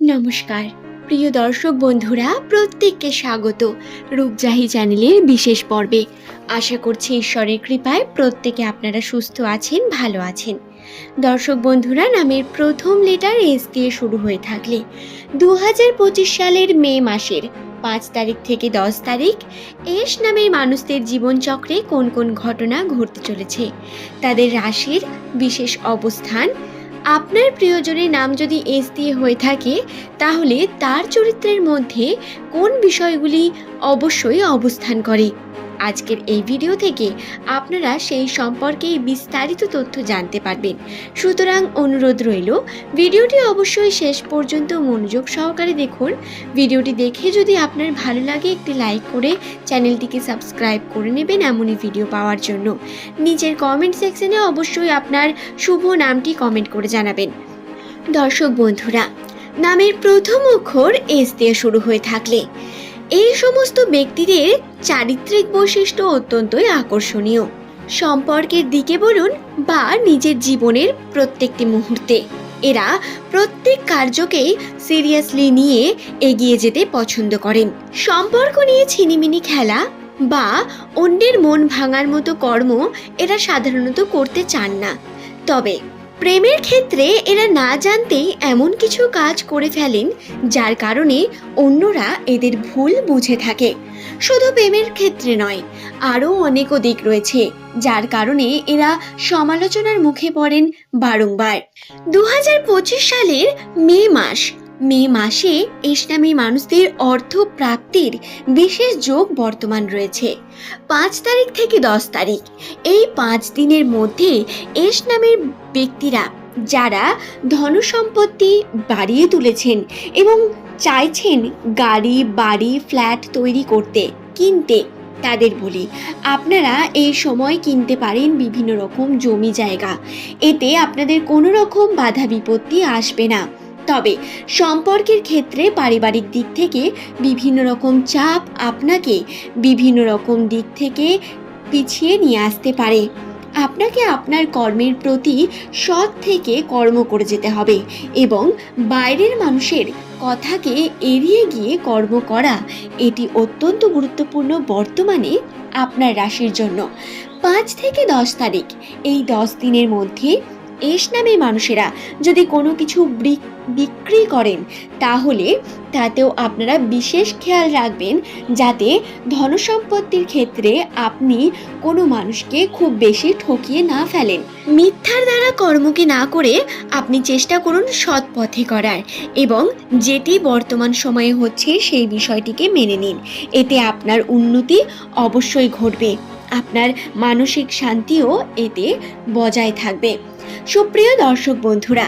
নমস্কার। প্রিয় দর্শক বন্ধুরা, প্রত্যেককে স্বাগত রূপজাহি চ্যানেলের বিশেষ পর্বে। আশা করছি ঈশ্বরের কৃপায় প্রত্যেকে আপনারা সুস্থ আছেন, ভালো আছেন। দর্শক বন্ধুরা, নামের প্রথম লেটার এস দিয়ে শুরু হয়ে থাকলে দু হাজার পঁচিশ সালের মে মাসের পাঁচ তারিখ থেকে দশ তারিখ এস নামের মানুষদের জীবনচক্রে কোন কোন ঘটনা ঘটতে চলেছে, তাদের রাশির বিশেষ অবস্থান আপনার প্রিয়জনের নাম যদি এস দিয়ে হয়ে থাকে, তাহলে তার চরিত্রের মধ্যে কোন বিষয়গুলি অবশ্যই অবস্থান করে? আজকের এই ভিডিও থেকে আপনারা সেই সম্পর্কে বিস্তারিত তথ্য জানতে পারবেন। সুতরাং অনুরোধ রইল ভিডিওটি অবশ্যই শেষ পর্যন্ত মনোযোগ সহকারে দেখুন। ভিডিওটি দেখে যদি আপনার ভালো লাগে, একটি লাইক করে চ্যানেলটিকে সাবস্ক্রাইব করে নেবেন এমনই ভিডিও পাওয়ার জন্য। নিচের কমেন্ট সেকশনে অবশ্যই আপনার শুভ নামটি কমেন্ট করে জানাবেন। দর্শক বন্ধুরা, নামের প্রথম অক্ষর এস দিয়ে শুরু হয়ে থাকলে। এই সমস্ত ব্যক্তিদের চারিত্রিক বৈশিষ্ট্য অত্যন্তই আকর্ষণীয়। সম্পর্কের দিকে বলুন বা নিজের জীবনের প্রত্যেকটি মুহূর্তে। এরা প্রত্যেক কার্যকেই সিরিয়াসলি নিয়ে এগিয়ে যেতে পছন্দ করেন। সম্পর্ক নিয়ে ছিনিমিনি খেলা বা অন্যের মন ভাঙার মতো কর্ম এরা সাধারণত করতে চান না। তবে প্রেমের ক্ষেত্রে এরা না জানতেই এমন কিছু কাজ করে ফেলেন যার কারণে অন্যরা এদের ভুল বুঝে থাকে। শুধু প্রেমের ক্ষেত্রে নয়, আরও অনেকও দিক রয়েছে যার কারণে এরা সমালোচনার মুখে পড়েন বারংবার। দু হাজার পঁচিশ সালের মে মাস মে মাসে ইসলামী মানুষদের অর্থ প্রাপ্তির বিশেষ যোগ বর্তমান রয়েছে। পাঁচ তারিখ থেকে দশ তারিখ। এই পাঁচ দিনের মধ্যে এস নামের ব্যক্তিরা, যারা ধনসম্পত্তি বাড়িয়ে তুলেছেন এবং চাইছেন গাড়ি, বাড়ি, ফ্ল্যাট তৈরি করতে, কিনতে, তাদের বলি, আপনারা এই সময় কিনতে পারেন বিভিন্ন রকম জমি জায়গা। এতে আপনাদের কোনো রকম বাধা বিপত্তি আসবে না। তবে সম্পর্কের ক্ষেত্রে পারিবারিক দিক থেকে বিভিন্ন রকম চাপ আপনাকে বিভিন্ন রকম দিক থেকে পিছিয়ে নিয়ে আসতে পারে। আপনাকে আপনার কর্মের প্রতি সৎ থেকে কর্ম করে যেতে হবে এবং বাইরের মানুষের কথাকে এড়িয়ে গিয়ে কর্ম করা, এটি অত্যন্ত গুরুত্বপূর্ণ বর্তমানে আপনার রাশির জন্য। পাঁচ থেকে দশ তারিখ, এই দশ দিনের মধ্যে এস নামে মানুষেরা যদি কোনো কিছু বিক্রি করেন, তাহলে তাতেও আপনারা বিশেষ খেয়াল রাখবেন যাতে ধনসম্পত্তির ক্ষেত্রে আপনি কোনো মানুষকে খুব বেশি ঠকিয়ে না ফেলেন। মিথ্যার দ্বারা কর্মকে না করে আপনি চেষ্টা করুন সৎ পথে করার এবং যেটি বর্তমান সময়ে হচ্ছে সেই বিষয়টিকে মেনে নিন। এতে আপনার উন্নতি অবশ্যই ঘটবে। আপনার মানসিক শান্তিও এতে বজায় থাকবে। সুপ্রিয় দর্শক বন্ধুরা,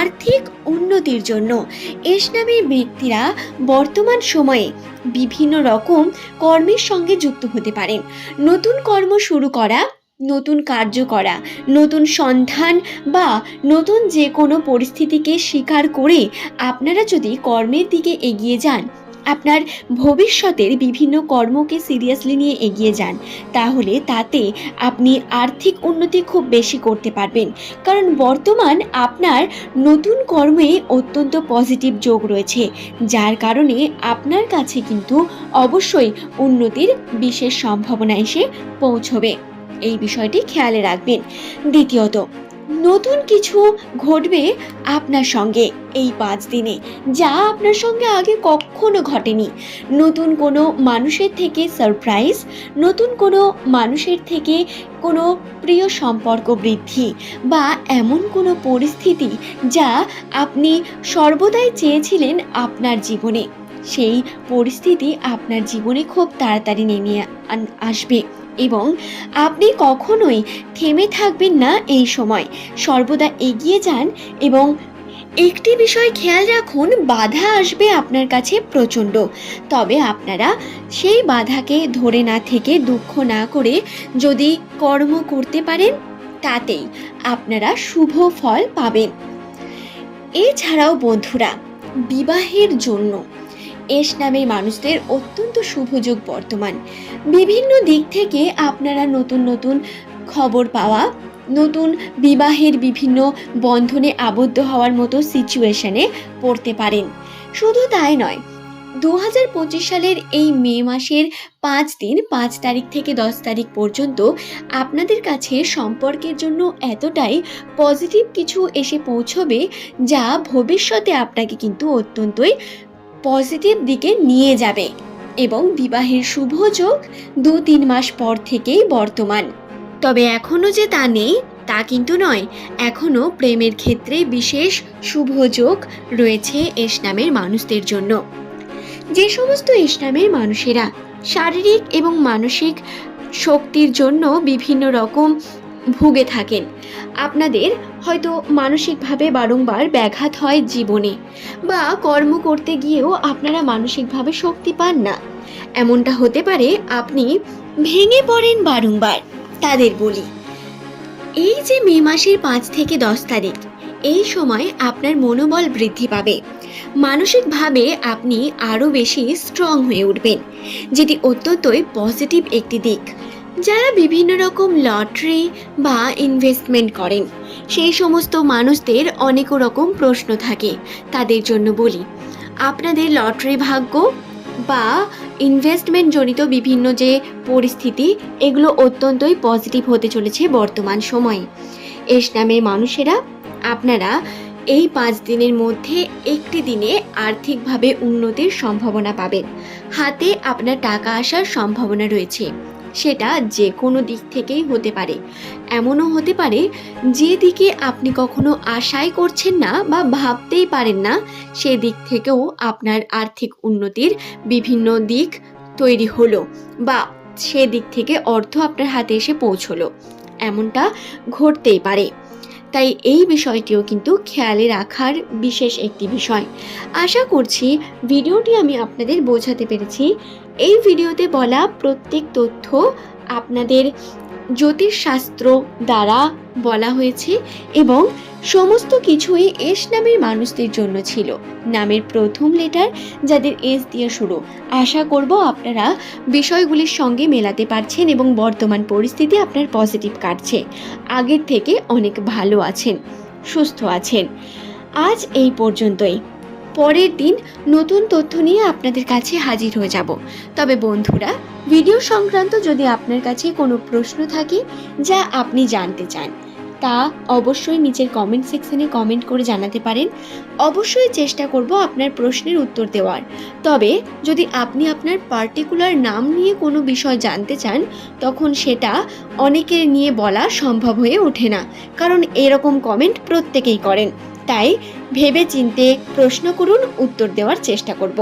আর্থিক উন্নতির জন্য এস নামের ব্যক্তিরা বর্তমান সময়ে বিভিন্ন রকম কর্মের সঙ্গে যুক্ত হতে পারেন। নতুন কর্ম শুরু করা, নতুন কার্য করা, নতুন সন্ধান বা নতুন যে কোনো পরিস্থিতিকে স্বীকার করে আপনারা যদি কর্মের দিকে এগিয়ে যান আপনার ভবিষ্যতের বিভিন্ন কর্মকে সিরিয়াসলি নিয়ে এগিয়ে যান। তাহলে তাতে আপনি আর্থিক উন্নতি খুব বেশি করতে পারবেন। কারণ বর্তমান আপনার নতুন কর্মে অত্যন্ত পজিটিভ যোগ রয়েছে। যার কারণে আপনার কাছে কিন্তু অবশ্যই উন্নতির বিশেষ সম্ভাবনা এসে পৌঁছবে। এই বিষয়টি খেয়ালে রাখবেন। দ্বিতীয়ত নতুন কিছু ঘটবে আপনার সঙ্গে এই পাঁচ দিনে, যা আপনার সঙ্গে আগে কখনো ঘটেনি। নতুন কোনো মানুষের থেকে সারপ্রাইজ নতুন কোনো মানুষের থেকে কোনো প্রিয় সম্পর্ক বৃদ্ধি, বা এমন কোনো পরিস্থিতি যা আপনি সর্বদাই চেয়েছিলেন আপনার জীবনে। সেই পরিস্থিতি আপনার জীবনে খুব তাড়াতাড়ি নেমে আসবে। এবং আপনি কখনোই থেমে থাকবেন না এই সময়। সর্বদা এগিয়ে যান এবং একটি বিষয় খেয়াল রাখুন, বাধা আসবে আপনার কাছে প্রচণ্ড। তবে আপনারা সেই বাধাকে ধরে না থেকে দুঃখ না করে যদি কর্ম করতে পারেন, তাতেই আপনারা শুভ ফল পাবেন। এছাড়াও বন্ধুরা, বিবাহের জন্য এস নামের মানুষদের অত্যন্ত শুভযোগ বর্তমান। বিভিন্ন দিক থেকে আপনারা নতুন নতুন খবর পাওয়া, নতুন বিবাহের বিভিন্ন বন্ধনে আবদ্ধ হওয়ার মতো সিচুয়েশনে পড়তে পারেন। শুধু তাই নয় দু সালের এই মে মাসের পাঁচ দিন, পাঁচ তারিখ থেকে দশ তারিখ পর্যন্ত আপনাদের কাছে সম্পর্কের জন্য এতটাই পজিটিভ কিছু এসে পৌঁছবে যা ভবিষ্যতে আপনাকে কিন্তু অত্যন্তই পজিটিভ দিকে নিয়ে যাবে এবং বিবাহের শুভ যোগ দু তিন মাস পর থেকেই বর্তমান। তবে এখনও যে তা নেই, তা কিন্তু নয়। এখনও প্রেমের ক্ষেত্রে বিশেষ শুভ যোগ রয়েছে এস নামের মানুষদের জন্য। যে সমস্ত এস নামের মানুষেরা শারীরিক এবং মানসিক শক্তির জন্য বিভিন্ন রকম ভুগে থাকেন। আপনাদের হয়তো মানসিকভাবে বারংবার ব্যাঘাত হয় জীবনে বা কর্ম করতে গিয়েও আপনারা মানসিকভাবে শক্তি পান না। এমনটা হতে পারে আপনি ভেঙে পড়েন বারংবার, তাদের বলি। এই যে মে মাসের পাঁচ থেকে দশ তারিখ, এই সময় আপনার মনোবল বৃদ্ধি পাবে। মানসিকভাবে আপনি আরও বেশি স্ট্রং হয়ে উঠবেন, যেটি অত্যন্তই পজিটিভ একটি দিক। যারা বিভিন্ন রকম লটারি বা ইনভেস্টমেন্ট করেন, সেই সমস্ত মানুষদের অনেক রকম প্রশ্ন থাকে। তাদের জন্য বলি, আপনাদের লটারি ভাগ্য বা ইনভেস্টমেন্ট জনিত বিভিন্ন যে পরিস্থিতি, এগুলো অত্যন্তই পজিটিভ হতে চলেছে বর্তমান সময়ে। এস নামের মানুষেরা, আপনারা এই পাঁচ দিনের মধ্যে একটি দিনে আর্থিকভাবে উন্নতির সম্ভাবনা পাবেন। হাতে আপনার টাকা আসার সম্ভাবনা রয়েছে। সেটা যে কোনো দিক থেকেই হতে পারে। এমনও হতে পারে যে দিকে আপনি কখনো আশাই করছেন না বা ভাবতেই পারেন না সেদিক থেকেও আপনার আর্থিক উন্নতির বিভিন্ন দিক তৈরি হলো বা সেদিক থেকে অর্থ আপনার হাতে এসে পৌঁছলো। এমনটা ঘটতেই পারে। তাই এই বিষয়টিও কিন্তু খেয়ালে রাখার বিশেষ একটি বিষয়। আশা করছি ভিডিওটি আমি আপনাদের বোঝাতে পেরেছি। এই ভিডিওতে বলা প্রত্যেক তথ্য আপনাদের জ্যোতিষশাস্ত্র দ্বারা বলা হয়েছে এবং সমস্ত কিছুই এস নামের মানুষদের জন্য ছিল। নামের প্রথম লেটার যাদের এস দিয়ে শুরু। আশা করব আপনারা বিষয়গুলির সঙ্গে মেলাতে পারছেন এবং বর্তমান পরিস্থিতি আপনার পজিটিভ কাটছে। আগের থেকে অনেক ভালো আছেন, সুস্থ আছেন। আজ এই পর্যন্তই। পরের দিন নতুন তথ্য নিয়ে আপনাদের কাছে হাজির হয়ে যাব। তবে বন্ধুরা ভিডিও সংক্রান্ত যদি আপনার কাছে কোনো প্রশ্ন থাকে যা আপনি জানতে চান তা অবশ্যই নিচের কমেন্ট সেকশনে কমেন্ট করে জানাতে পারেন। অবশ্যই চেষ্টা করব আপনার প্রশ্নের উত্তর দেওয়ার। তবে যদি আপনি আপনার পার্টিকুলার নাম নিয়ে কোনো বিষয় জানতে চান, তখন সেটা অনেকের নিয়ে বলা সম্ভব হয়ে ওঠে না। কারণ এরকম কমেন্ট প্রত্যেকেই করেন। তাই ভেবে চিনতে প্রশ্ন করুন, উত্তর দেওয়ার চেষ্টা করব।